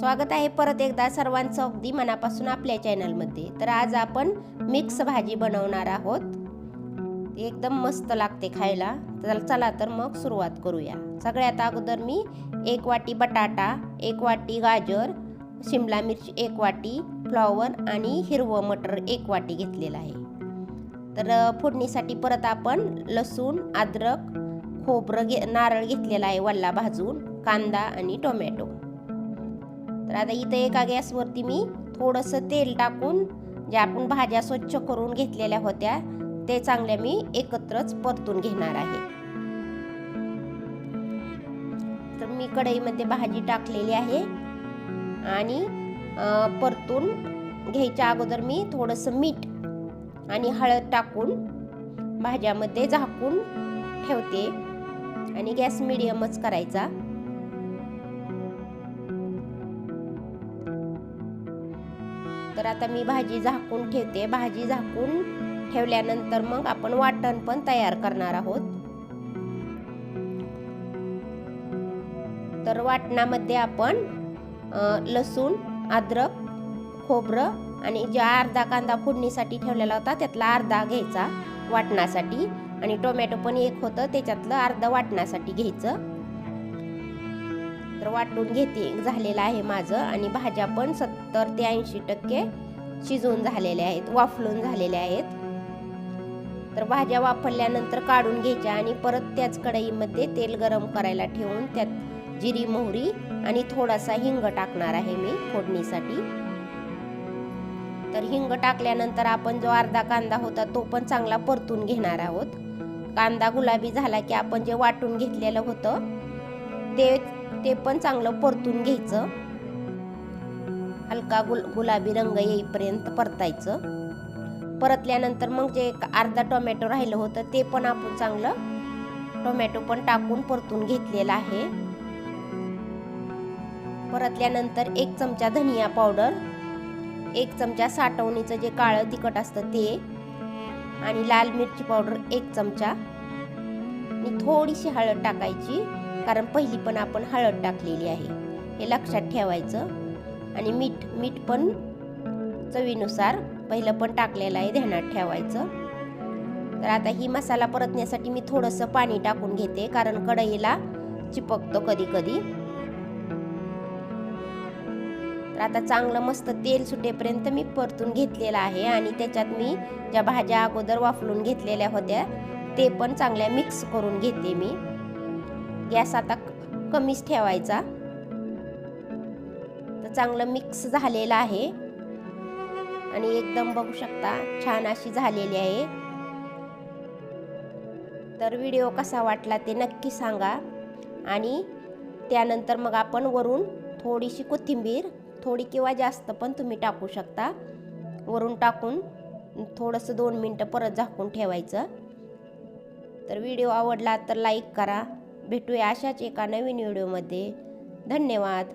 स्वागत आहे परत एकदा सर्वांचं अगदी मनापासून आपल्या चॅनलमध्ये. तर आज आपण मिक्स भाजी बनवणार आहोत. एकदम मस्त लागते खायला. तर चला तर मग सुरुवात करूया. सगळ्यात अगोदर मी एक वाटी बटाटा एक वाटी गाजर शिमला मिरची एक वाटी फ्लॉवर आणि हिरवं मटर एक वाटी घेतलेलं आहे. तर फोडणीसाठी परत आपण लसूण अद्रक खोबरं घे नारळ घेतलेला आहे वल्ला भाजून कांदा आणि टोमॅटो. तर आता इथं एका गॅसवरती मी थोडंसं तेल टाकून ज्या आपण भाज्या स्वच्छ करून घेतलेल्या होत्या ते चांगल्या मी एकत्रच परतून घेणार आहे. तर मी कढईमध्ये भाजी टाकलेली आहे आणि परतून घ्यायच्या अगोदर मी थोडंसं मीठ आणि हळद टाकून भाज्यामध्ये झाकून ठेवते आणि गॅस मिडियमच करायचा. तर आता मी भाजी झाकून ठेवते. भाजी झाकून ठेवल्यानंतर मग आपण वाटण पण तयार करणार आहोत. तर वाटणामध्ये आपण लसूण अद्रक खोबरं आणि ज्या अर्धा कांदा फोडणीसाठी ठेवलेला होता त्यातला अर्धा घ्यायचा वाटणासाठी. आणि टोमॅटो पण एक होतं त्याच्यातलं अर्ध वाटण्यासाठी घ्यायचं. तर वाटून घेते. झालेलं आहे माझं आणि भाज्या पण सत्तर ते ऐंशी टक्के शिजून झालेल्या आहेत वाफलून झालेल्या आहेत. तर भाज्या वापरल्यानंतर काढून घ्यायच्या आणि परत त्याच कढईमध्ये तेल गरम करायला ठेवून त्यात जिरी मोहरी आणि थोडासा हिंग टाकणार आहे मी फोडणीसाठी. तर हिंग टाकल्यानंतर आपण जो अर्धा कांदा होता तो पण चांगला परतून घेणार आहोत. कांदा गुलाबी झाला की आपण जे वाटून घेतलेलं होतं ते ते पण चांगलं परतून घ्यायचं. हलका गुल गुलाबी रंग येईपर्यंत परतायचं. परतल्यानंतर मग जे एक अर्धा टोमॅटो राहिलं होतं ते पण आपण चांगलं टोमॅटो पण टाकून परतून घेतलेलं आहे. परतल्यानंतर एक चमचा धनिया पावडर एक चमचा साठवणीचं जे काळं तिखट असतं ते आणि लाल मिरची पावडर एक चमचा. आणि थोडीशी हळद टाकायची. कारण पहिली पण आपण हळद टाकलेली आहे. हे लक्षात ठेवायचं. आणि मीठ मीठ पण चवीनुसार पहिलं पण टाकलेलं आहे ध्यानात ठेवायचं. तर आता ही मसाला परतण्यासाठी मी थोडंसं पाणी टाकून घेते कारण कढईला चिपकतो कधी कधी तर आता चांगलं मस्त तेल सुटेपर्यंत मी परतून घेतलेलं आहे आणि त्याच्यात मी ज्या भाज्या अगोदर वाफलून घेतलेल्या होत्या ते पण चांगल्या मिक्स करून घेते मी. गॅस आता कमीच ठेवायचा. तर चांगलं मिक्स झालेलं आहे. आणि एकदम बघू शकता छान अशी झालेली आहे. तर व्हिडिओ कसा वाटला ते नक्की सांगा. आणि त्यानंतर मग आपण वरून थोडीशी कोथिंबीर थोडी किंवा जास्त पण तुम्ही टाकू शकता. वरून टाकून थोडंसं दोन मिनटं परत झाकून ठेवायचं. तर व्हिडिओ आवडला तर लाईक करा. भेटूया अशाच एका नवीन व्हिडिओमध्ये. धन्यवाद.